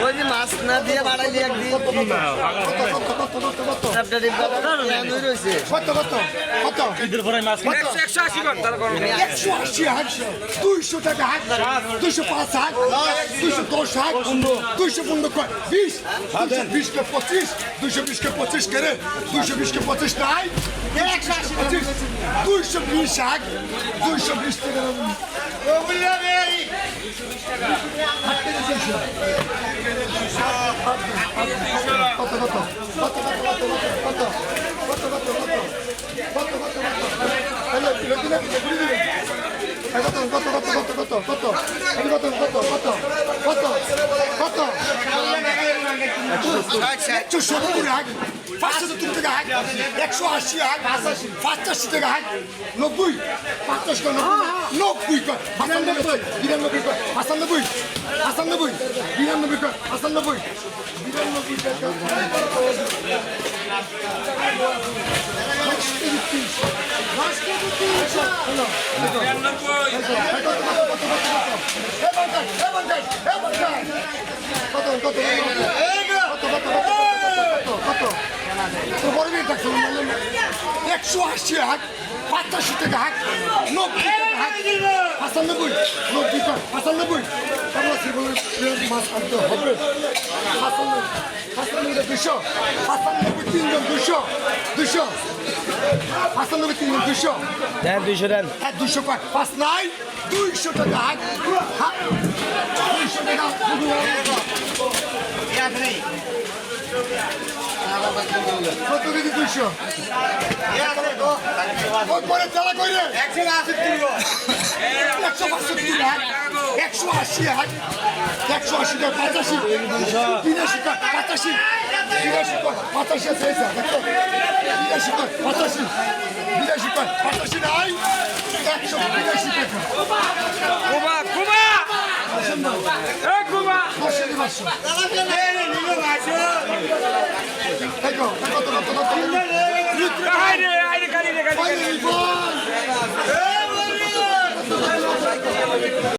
বলছিলাম মাছ না দিয়ে বাড়াইলি একদিন চ্যাপ্টার রয়েছে ঈদের পরে মাছ একশো আশি হাট দুইশো টাকা হাট দুইশো পাঁচ হাট দুইশো দশ হাট দুইশো পনেরো বিশ? দুইশো বিশ কে পঁচিশ দুইশো বিশ পঁচিশ কে দুইশো বিশ পঁচিশ নাই? একশো আশি পঁচিশ দুইশো বিশ হাট দুইশো বিশ টাকা। কত কত কত কত কত কত কত কত কত হ্যালো কিলো কিলো কিলো কত কত কত কত কত কত কত কত কত কত একশো সত্তর হাট পাঁচশো সত্তর টাকা হাট একশো আশি হাট পাঁচাশি টাকা হাট নব্বই পাঁচাশি নব্বই বিরানব্বই বিরানব্বই পাঁচানব্বই পাঁচানব্বই বিরানব্বই পাঁচানব্বই বিরানব্বই টাকা একশো হাট পঁচাশি টাকা হাট নব্বই টাকা হাট পাঁচানব্বই নব্বই পাঁচানব্বই। আমরা সেগুলো মাছ আনতে হবে। পাঁচানব্বই পাঁচানব্বই দুশো পাঁচানব্বই তিনজন দুশো দুশো পাঁচানব্বই তিনজন দুশো। দেন দুইশো দেন। হ্যাঁ দুশো পাঁচ পাঁচ নাই দুইশো টাকা হাট হ্যাঁ দুইশো টাকা কত কেজি দুইশো। পরে চালা করে একশো বাষট্টি হাট একশো আশি হাট একশো আশি টাকা পঁচাশি। তিরাশি টাকা পঁচাশি। তিরাশি টাকা পঁচাশি আছে। বিরাশি টাকা পঁচাশি। বিরাশি টাকা পঁচাশি নাই একশো বিরাশি টাকা। কুমা কুমা! এ কুমা! দেখো দেখো তো তো তো